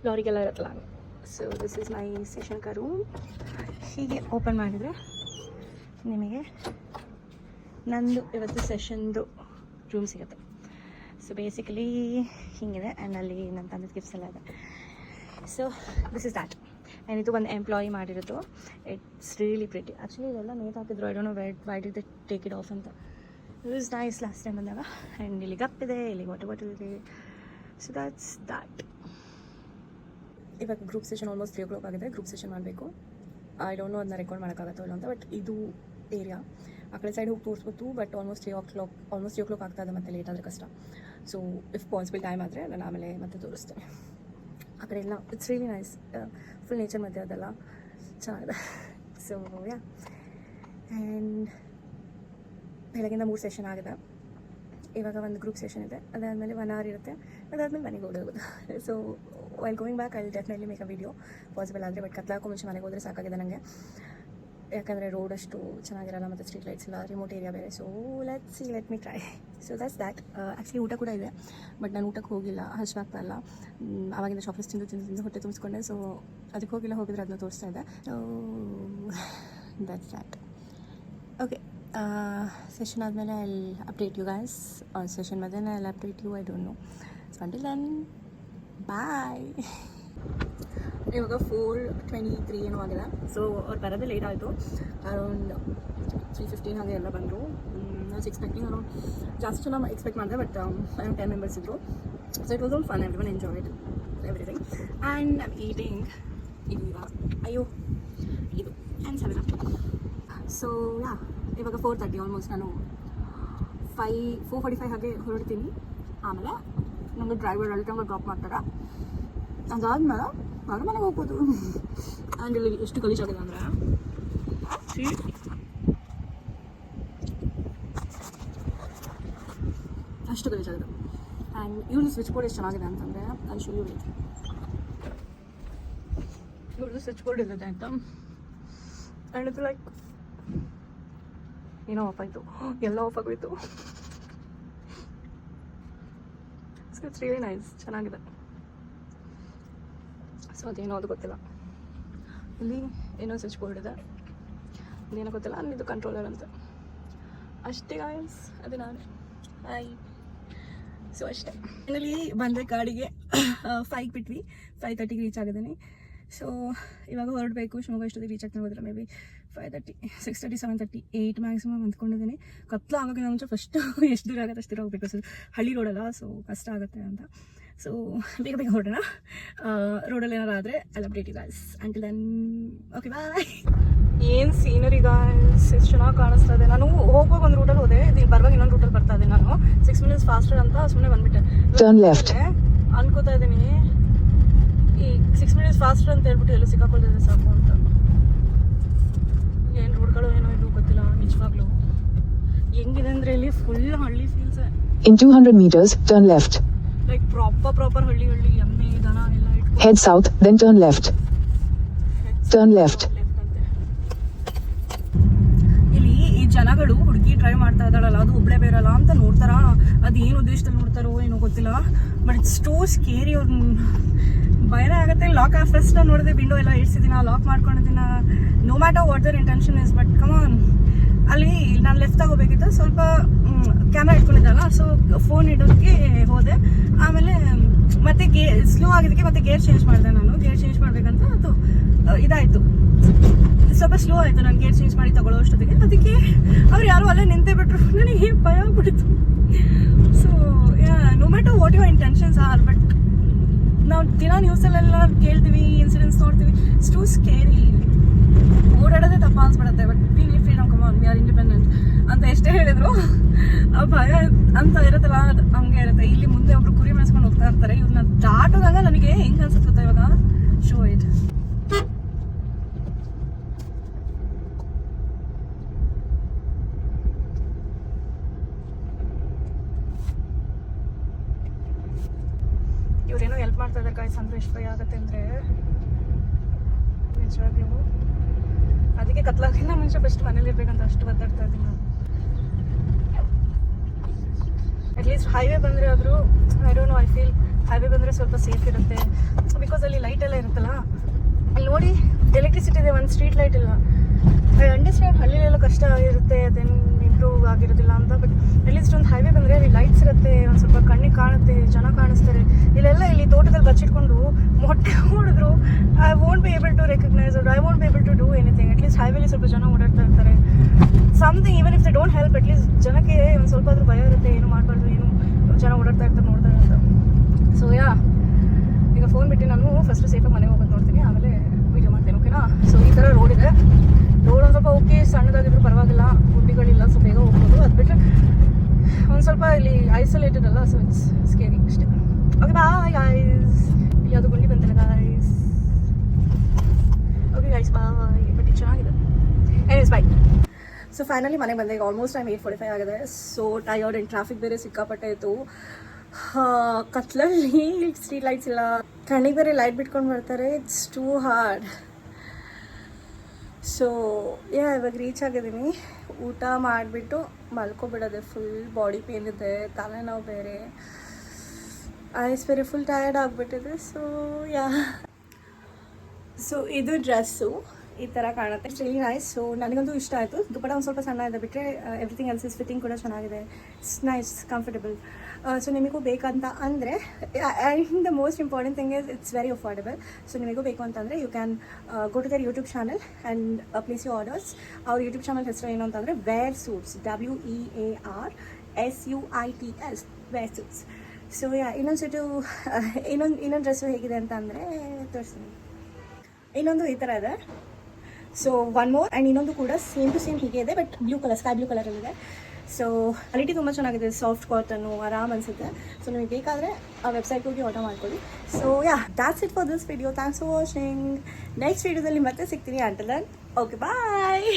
Speaker 1: ಲಾರಿಗೆಲ್ಲ ಇರುತ್ತಲ್ಲ. So this is my session room ಹೀಗೆ ಓಪನ್ ಮಾಡಿದರೆ ನಿಮಗೆ ನಂದು ಇವತ್ತು ಸೆಷನ್ದು ರೂಮ್ ಸಿಗುತ್ತೆ. ಸೊ ಬೇಸಿಕಲಿ ಹಿಂಗಿದೆ ಆ್ಯಂಡ್ ಅಲ್ಲಿ ನನ್ನ ತಂದದ ಗಿಫ್ಟ್ಸ್ ಎಲ್ಲ ಇದೆ. So this is that and ಇದು ಒಂದು ಎಂಪ್ಲಾಯಿ ಮಾಡಿರೋದು. ಇಟ್ಸ್ ರಿಯಲಿ ಪ್ರಿಟಿ ಆ್ಯಕ್ಚುಲಿ ಇದೆಲ್ಲ ನೇತು ಹಾಕಿದ್ರು. I don't know white why did take it off ಅಂತ. It is nice last time ಬಂದಾಗ. ಆ್ಯಂಡ್ ಇಲ್ಲಿ ಗಪ್ ಇದೆ, ಇಲ್ಲಿ ವಾಟರ್ ಬಾಟಲ್ ಇದೆ. ಸೊ ದಟ್ಸ್ ದ್ಯಾಟ್ ಇವಾಗ group session almost three o'clock ಆಗಿದೆ. ಗ್ರೂಪ್ ಸೆಷನ್ ಮಾಡಬೇಕು. ಐ ಡೋಂಟ್ ನೋ ಅದನ್ನ ರೆಕಾರ್ಡ್ ಮಾಡೋಕ್ಕಾಗತ್ತೋ ಇಲ್ಲ ಅಂತ ಬಟ್ ಇದು ಏರಿಯಾ ಆ ಕಡೆ ಸೈಡ್ ಹೋಗಿ ತೋರಿಸ್ಬೋದು but almost three o'clock almost three o'clock ಆಗ್ತದೆ ಮತ್ತೆ ಲೇಟ್ ಆದರೆ ಕಷ್ಟ. ಸೊ ಇಫ್ ಪಾಸಿಬಲ್ ಟೈಮ್ ಆದರೆ ನಾನು ಆಮೇಲೆ ಮತ್ತೆ ತೋರಿಸ್ತೇನೆ. ಆ ಕಡೆ ಎಲ್ಲ it's really nice full nature ಮಧ್ಯೆ ಅದೆಲ್ಲ ಚೆನ್ನಾಗಿದೆ. ಸೊ ಯಾ ಆ್ಯಂಡ್ ಬೆಳಗಿಂದ ಮೂರು ಸೆಷನ್ ಆಗಿದೆ. ಇವಾಗ ಒಂದು ಗ್ರೂಪ್ ಸೆಷನ್ ಇದೆ. ಅದಾದಮೇಲೆ ಒನ್ ಅವರ್ ಇರುತ್ತೆ. ಅದಾದಮೇಲೆ ಮನೆಗೆ ಓಡೋದು so while going back I definitely make a video possible ಆದರೆ ಬಟ್ ಕತ್ಲಾಕೋ ಮುಂಚೆ ಮನೆಗೆ ಹೋದರೆ ಸಾಕಾಗಿದೆ ನನಗೆ ಯಾಕಂದರೆ ರೋಡ್ ಅಷ್ಟು ಚೆನ್ನಾಗಿರಲ್ಲ ಮತ್ತು ಸ್ಟ್ರೀಟ್ ಲೈಟ್ಸ್ ಇಲ್ಲ ರಿಮೋಟ್ ಏರಿಯಾ ಬೇರೆ. So let see let me try so that's that actually ಊಟ ಕೂಡ ಇದೆ ಬಟ್ ನಾನು ಊಟಕ್ಕೆ ಹೋಗಿಲ್ಲ ಹಶ್ವಾಗ್ತಾ ಇಲ್ಲ. ಆವಾಗಿಂದ ಚಾಕ್ಲೇಟ್ಸ್ ತಿಂದು ತಿಂದು ತಿಂದು ಹೊಟ್ಟೆ ತುಂಬಿಸ್ಕೊಂಡೆ. ಸೊ ಅದಕ್ಕೆ ಹೋಗಿಲ್ಲ, ಹೋಗಿದ್ರೆ ಅದನ್ನ ತೋರಿಸ್ತಾ ಇದ್ದೆ ದಟ್ಸ್ ದ್ಯಾಟ್ ಓಕೆ ಸೆಷನ್ ಆದಮೇಲೆ I update you guys session ಮಧ್ಯಾಹ್ನ I update you I don't know so until then bye ಇವಾಗ ಫೋರ್ ಟ್ವೆಂಟಿ ತ್ರೀ ಏನೋ ಆಗಿದೆ. ಸೊ ಅವ್ರು ಬರೋದೇ ಲೇಟ್ ಆಯಿತು. ಅರೌಂಡ್ ತ್ರೀ ಫಿಫ್ಟೀನ್ ಹಾಗೆ ಎಲ್ಲ ಬಂದರು. ಸಿಕ್ಸ್ ಎಕ್ಸ್ಪೆಕ್ಟಿಂಗ್ ಅರೌಂಡ್ ಜಾಸ್ತಿ ಜನ ಎಕ್ಸ್ಪೆಕ್ಟ್ ಮಾಡಿದೆ ಬಟ್ ಅರೌಂಡ್ ಟೆನ್ ಮೆಂಬರ್ಸ್ ಇದ್ದರು so it was all fun every one enjoy it everything and eating ಇದು ಅಯ್ಯೋ ಇದು ಆ್ಯಂಡ್ ಸೆವೆನ್ ಸೊ ಯಾ ಇವಾಗ ಫೋರ್ ತರ್ಟಿ ಆಲ್ಮೋಸ್ಟ್ ನಾನು ಫೈ ಫೋರ್ ಫಾರ್ಟಿ ಫೈವ್ ಹಾಗೆ ಹೊರಡ್ತೀನಿ. ಆಮೇಲೆ ನಮ್ಮದು ಡ್ರೈವರ್ ಅಲ್ಲಿ ತನಕ ಡ್ರಾಪ್ ಮಾಡ್ತಾರೆ? ಅದಾದ್ಮೇಲೆ ನಾನು ಮನೆಗೆ ಹೋಗ್ಬೋದು. ಆ್ಯಂಡ್ ಇಲ್ಲಿ ಎಷ್ಟು ಗಲೀಜಾಗಿದೆ ಅಂದರೆ? ಅಷ್ಟು ಗಲೀಜಾಗಿದೆ ಆ್ಯಂಡ್ ಇವ್ರದ್ದು ಸ್ವಿಚ್ ಬೋರ್ಡ್ ಎಷ್ಟು ಚೆನ್ನಾಗಿದೆ ಅಂತಂದರೆ ಅದು ಶೂ ಯು ಇವ್ರದ್ದು ಸ್ವಿಚ್ ಬೋರ್ಡ್ ಇರುತ್ತೆ ಅಂತ. ಆ್ಯಂಡ್ ಇದು ಲೈಕ್ ಏನೋ ಆಫ್ ಆಯಿತು. ಎಲ್ಲ ಆಫ್ ಆಗೋಯ್ತು. ಸೊ ಇಟ್ಸ್ ರಿಯಲಿ ನೈಸ್ ಚೆನ್ನಾಗಿದೆ. ಸೊ ಅದೇನೋ ಅದು ಗೊತ್ತಿಲ್ಲ. ಇಲ್ಲಿ ಏನೋ ಸ್ವಿಚ್ ಬೋರ್ಡ್ ಇದೆ. ಅದೇನೋ ಗೊತ್ತಿಲ್ಲ ಇದು ಕಂಟ್ರೋಲರ್ ಅಂತ. ಅಷ್ಟೇ ಗಾಯಸ್ ಅದು ನಾನು. ಹಾಯ್ ಸೊ ಅಷ್ಟೇ. ಫೈನಲಿ ಬಂದರೆ ಗಾಡಿಗೆ ಫೈವ್ ಬಿಟ್ವಿ. ಫೈವ್ ತರ್ಟಿಗೆ ರೀಚ್ ಆಗಿದ್ದೀನಿ ಸೊ ಇವಾಗ ಹೊರಡಬೇಕು. ಶಿವಮೊಗ್ಗ ಎಷ್ಟೊತ್ತಿಗೆ ರೀಚ್ ಆಗ್ತೀನಿ ಹೋದ್ರೆ maybe five thirty six thirty seven thirty eight maximum ಅಂದ್ಕೊಂಡಿದ್ದೀನಿ. ಕತ್ಲ ಆಗೋಕ್ಕೆ ಮುಂಚೆ ಫಸ್ಟು ಎಷ್ಟು ದೂರ ಆಗುತ್ತೆ ಅಷ್ಟು ದೂರ ಹೋಗ್ಬೇಕು. ಸೊ ಹಳ್ಳಿ ರೋಡಲ್ಲ ಸೊ ಕಷ್ಟ ಆಗುತ್ತೆ ಅಂತ. ಸೊ ಬೇಗ ಬೇಗ ಹೊರಡೋಣ. ರೋಡಲ್ಲಿ ಏನಾರು ಆದರೆ I update guys until then okay bye ಏನು ಸೀನರಿ ಗಾಯ್ಸ್ ಎಷ್ಟು ಚೆನ್ನಾಗಿ ಕಾಣಿಸ್ತಾ ಇದೆ. ನಾನು ಹೋಗುವಾಗ ಒಂದು ರೂಟಲ್ಲಿ ಹೋದೆ. ಇದು ಬರುವಾಗ ಇನ್ನೊಂದು ರೂಟಲ್ಲಿ ಬರ್ತಾ ಇದ್ದೀನಿ ನಾನು. ಸಿಕ್ಸ್ ಮಿನಿಟ್ಸ್ ಫಾಸ್ಟರ್ ಅಂತ ಸುಮ್ಮನೆ ಬಂದ್ಬಿಟ್ಟೆ.
Speaker 2: Turn left.
Speaker 1: ಅನ್ಕೋತಾ ಇದ್ದೀನಿ. ಈ ಸಿಕ್ಸ್ ಮಿನಿಟ್ಸ್ ಫಾಸ್ಟರ್ ಅಂತ ಹೇಳ್ಬಿಟ್ಟು ಎಲ್ಲೂ ಸಿಕ್ಕಾಕೊಳ್ತಿದೆ ಸಾಕು ಅಂತ. ಏನು ರೋಡ್ಗಳು ಏನೋ ಇದು ಗೊತ್ತಿಲ್ಲ ನಿಜವಾಗ್ಲೂ. ಹೆಂಗಿದೆ ಅಂದರೆ ಇಲ್ಲಿ ಫುಲ್ ಹಳ್ಳಿ feels
Speaker 2: In 200 meters, turn left.
Speaker 1: Like proper proper ಹಳ್ಳಿ ಹಳ್ಳಿ ಎಮ್ಮೆ ದನ ಎಲ್ಲ
Speaker 2: head south then turn left turn Turn
Speaker 1: left. Left ಇಲ್ಲಿ ಈ ಜನಗಳು ಹುಡುಗಿ ಡ್ರೈವ್ ಮಾಡ್ತಾ ಇದ್ದಾಳಲ್ಲ ಅದು ಒಬ್ಳೆ ಬೇರಲ್ಲ ಅಂತ ನೋಡ್ತಾರ? ಅದು ಏನು ಉದ್ದೇಶದಲ್ಲಿ ನೋಡ್ತಾರೋ ಏನೋ ಗೊತ್ತಿಲ್ಲ. ಬಟ್ ಇಟ್ಸ್ ಟೂ ಸ್ಕೇರಿ ಅವ್ರ ಭಯನೇ ಆಗುತ್ತೆ. ಲಾಕ್ ಫಸ್ಟ್ ನೋಡಿದೆ ವಿಂಡೋ ಎಲ್ಲ ಇಡ್ಸಿದ್ದೀನ lock ಮಾಡ್ಕೊಂಡಿದ್ದೀನ no matter what their intention is but come on ಅಲ್ಲಿ ನಾನು ಲೆಫ್ಟ್ ತಗೋಬೇಕಿತ್ತು. ಸ್ವಲ್ಪ ಕ್ಯಾಮ್ರಾ ಇಟ್ಕೊಂಡಿದ್ದಲ್ಲ ಸೊ ಫೋನ್ ಇಡೋದಕ್ಕೆ ಹೋದೆ. ಆಮೇಲೆ ಮತ್ತೆ ಗೇ ಸ್ಲೋ ಆಗಿದ್ದಕ್ಕೆ ಮತ್ತೆ ಗೇರ್ ಚೇಂಜ್ ಮಾಡಿದೆ ನಾನು. ಗೇರ್ ಚೇಂಜ್ ಮಾಡಬೇಕಂತ ಅದು ಇದಾಯಿತು. ಸ್ವಲ್ಪ ಸ್ಲೋ ಆಯಿತು ನಾನು ಗೇರ್ ಚೇಂಜ್ ಮಾಡಿ ತಗೊಳ್ಳೋ ಅಷ್ಟೊತ್ತಿಗೆ. ಅದಕ್ಕೆ ಅವ್ರು ಯಾರೋ ಅಲ್ಲೇ ನಿಂತೇ ಬಿಟ್ರು. ನನಗೆ ಭಯ ಆಗ್ಬಿಡ್ತು. So no matter what your intentions are but ನಾವು ದಿನ ನ್ಯೂಸಲ್ಲೆಲ್ಲ ಕೇಳ್ತೀವಿ ಇನ್ಸಿಡೆಂಟ್ಸ್ ನೋಡ್ತೀವಿ. ಇಟ್ಸ್ ಟೂ ಸ್ಕೇರಿ ಓಡಾಡೋದೇ ತಪ್ಪ ಅನ್ಸ್ಬಿಡುತ್ತೆ but we need freedom on we are independent ಅಂತ ಎಷ್ಟೇ ಹೇಳಿದ್ರು, ಆ ಭಯ ಅಂತ ಇರುತ್ತಲ್ಲ, ಹಂಗೆ ಇರುತ್ತೆ. ಇಲ್ಲಿ ಮುಂದೆ ಒಬ್ರು ಕುರಿ ಮೇಯಿಸ್ಕೊಂಡು ಹೋಗ್ತಾ ಇರ್ತಾರೆ. ಇವ್ರನ್ನ ದಾಟೋದಾಗ ನನಗೆ ಹೆಂಗ್ ಅನ್ಸುತ್ತೆ ಗೊತ್ತಾ ಇವಾಗ? ಶೋ ಇಟ್ ಇವ್ರೇನೋ ಹೆಲ್ಪ್ ಮಾಡ್ತಾ ಇದ್ದಾರೆ ಗಾಯ್ಸ್ ಅಂದ್ರೆ ಎಷ್ಟು ಭಯ ಆಗುತ್ತೆ ಅಂದ್ರೆ. ನಿಜವಾಗ್ಲೂ. ಅದಕ್ಕೆ ಕತ್ಲಾಗಿಂತ ಮುಂಚೆ ಬೆಸ್ಟ್ ಮನೇಲಿ ಇರ್ಬೇಕಂತ ಅಷ್ಟು ಒದ್ದಾಡ್ತಾ ಇದ್ದೀನಿ ಅಟ್ಲೀಸ್ಟ್ ಹೈವೇ ಬಂದರೆ ಆದರೂ I don't know I feel highway ಬಂದರೆ ಸ್ವಲ್ಪ ಸೇಫ್ ಇರುತ್ತೆ. ಬಿಕಾಸ್ ಅಲ್ಲಿ ಲೈಟ್ ಎಲ್ಲ ಇರುತ್ತಲ್ಲ, ಅಲ್ಲಿ ನೋಡಿ ಎಲೆಕ್ಟ್ರಿಸಿಟಿ ಇದೆ ಒಂದು ಸ್ಟ್ರೀಟ್ ಲೈಟ್ ಇಲ್ಲ. ಐ ಅಂಡರ್ಸ್ಟ್ಯಾಂಡ್ ಹಳ್ಳಿಲೆಲ್ಲ ಕಷ್ಟ ಇರುತ್ತೆ ದೆನ್ ಇಂಪ್ರೂವ್ ಆಗಿರೋದಿಲ್ಲ ಅಂತ ಬಟ್ ಅಟ್ಲೀಸ್ಟ್ ಒಂದು ಹೈವೇ ಬಂದರೆ ಅಲ್ಲಿ ಲೈಟ್ಸ್ ಇರುತ್ತೆ, ಒಂದು ಸ್ವಲ್ಪ ಕಣ್ಣಿಗೆ ಕಾಣುತ್ತೆ, ಜನ ಕಾಣಿಸ್ತಾರೆ. ತೋಟದಲ್ಲಿ ಬಚ್ಚಿಟ್ಕೊಂಡು ಮೊಟ್ಟೆ ಹೊಡೆದ್ರು I won't be able to recognise I won't be able to do anything at least ಹೈವೇಲಿ ಸ್ವಲ್ಪ ಜನ ಓಡಾಡ್ತಾ ಇರ್ತಾರೆ. Something even if they don't help at least ಜನಕ್ಕೆ ಒಂದು ಸ್ವಲ್ಪ ಆದ್ರೂ ಭಯ ಇರುತ್ತೆ, ಏನು ಮಾಡಬಾರ್ದು, ಏನು ಜನ ಓಡಾಡ್ತಾ ಇರ್ತಾರೆ ನೋಡ್ತಾರೆ ಅಂತ. ಸೊ ಯಾ ಈಗ ಫೋನ್ ಬಿಟ್ಟು ನಾನು ಫಸ್ಟ್ ಸೇಫಾಗಿ ಮನೆಗೆ ಹೋಗೋದು ನೋಡ್ತೀನಿ. ಆಮೇಲೆ ವೀಡಿಯೋ ಮಾಡ್ತೀನಿ ಓಕೆನಾ ಸೊ ಈ ಥರ ರೋಡ್ ಇದೆ. ರೋಡ್ ಒಂದು ಸ್ವಲ್ಪ ಓಕೆ ಸಣ್ಣದಾಗಿದ್ರು ಪರವಾಗಿಲ್ಲ. ಗುಂಡಿಗಳಿಲ್ಲ, ಸ್ವಲ್ಪ ಬೇಗ ಹೋಗ್ಬೋದು. ಅದು ಬಿಟ್ಟರೆ ಒಂದು ಸ್ವಲ್ಪ ಇಲ್ಲಿ ಐಸೋಲೇಟೆಡ್ ಅಲ್ಲ ಸೊ ಇಟ್ಸ್ ಸ್ಕೇರಿ ಅಷ್ಟೇ. ಬಾಯ್ ಗಾಯ್ಸ್ ಇಲ್ಲಿ ಅದು ಗುಂಡಿ ಬಂತಿಲ್ಲ guys okay guys bye but ಚೆನ್ನಾಗಿದೆ ಎನಿಸ್ ಬಾಯ್ ಸೊ ಫೈನಲಿ ಮನೆಗೆ ಬಂದೆ ಈಗ almost time eight forty five ಆಗಿದೆ ಸೊ ಟಯರ್ಡ್ ಆ್ಯಂಡ್ ಟ್ರಾಫಿಕ್ ಬೇರೆ ಸಿಕ್ಕಾಪಟ್ಟೆ ಇತ್ತು ಕತ್ಲಲ್ಲಿ ಸ್ಟ್ರೀಟ್ ಲೈಟ್ಸ್ ಇಲ್ಲ ಕಣ್ಣಿಗೆ ಬೇರೆ ಲೈಟ್ ಬಿಟ್ಕೊಂಡು ಬರ್ತಾರೆ it's too hard so yeah ಇವಾಗ ರೀಚ್ ಆಗಿದ್ದೀನಿ. ಊಟ ಮಾಡಿಬಿಟ್ಟು ಮಲ್ಕೊಬಿಡೋದೆ ಫುಲ್ ಬಾಡಿ ಪೇನ್ ಇದೆ, ತಲೆನೋವು ಬೇರೆ. ಐಸ್ ಬೇರೆ ಫುಲ್ ಟಯರ್ಡ್ ಆಗಿಬಿಟ್ಟಿದೆ ಸೊ ಯಾ ಸೊ ಇದು ಡ್ರೆಸ್ಸು ಈ ಥರ ಕಾಣುತ್ತೆ. ರಿಲಿ ನೈಸ್ ಸೊ ನನಗಂತೂ ಇಷ್ಟ ಆಯಿತು. ದುಪ್ಪಟ ಒಂದು ಸ್ವಲ್ಪ ಸಣ್ಣ ಇದೆ ಬಿಟ್ಟರೆ ಎವ್ರಿಥಿಂಗ್ ಎಲ್ಸ್ ಇಸ್ ಫಿಟ್ಟಿಂಗ್ ಕೂಡ ಚೆನ್ನಾಗಿದೆ. ಇಟ್ಸ್ ನೈಸ್ ಕಂಫರ್ಟಬಲ್ ಸೊ ನಿಮಗೂ ಬೇಕಂತ ಅಂದರೆ and the most important thing is it's very affordable so ನಿಮಗೂ ಬೇಕು ಅಂತಂದರೆ you can go to their YouTube channel and please you orders ಅವ್ರ ಯೂಟ್ಯೂಬ್ ಚಾನಲ್ ಹೆಸರು ಏನು ಅಂತಂದರೆ wear suits W E A R S U I T S wear suits so yeah ಇನ್ನೊಂದು ಸೆಟು ಇನ್ನೊಂದು ಇನ್ನೊಂದು ಡ್ರೆಸ್ಸು ಹೇಗಿದೆ ಅಂತ ಅಂದರೆ, ತೋರಿಸ್ತೀನಿ. ಇನ್ನೊಂದು ಈ ಥರ ಇದೆ. ಸೊ ಒನ್ ಮೋರ್ ಆ್ಯಂಡ್ ಇನ್ನೊಂದು ಕೂಡ ಸೇಮ್ ಟು ಸೇಮ್ ಹೀಗೆ ಇದೆ but blue colour sky blue ಕಲರಲ್ಲಿದೆ so quality ತುಂಬ ಚೆನ್ನಾಗಿದೆ ಸಾಫ್ಟ್ ಕಾಟನ್ನು ಆರಾಮ್ ಅನಿಸುತ್ತೆ. ಸೊ ನಿಮಗೆ ಬೇಕಾದರೆ ಆ ವೆಬ್ಸೈಟ್ಗೆ ಹೋಗಿ ಆರ್ಡರ್ ಮಾಡ್ಕೊಳ್ಳಿ. So yeah that's it for this video thanks for watching next ವೀಡಿಯೋದಲ್ಲಿ ಮತ್ತೆ ಸಿಗ್ತೀನಿ. Until okay bye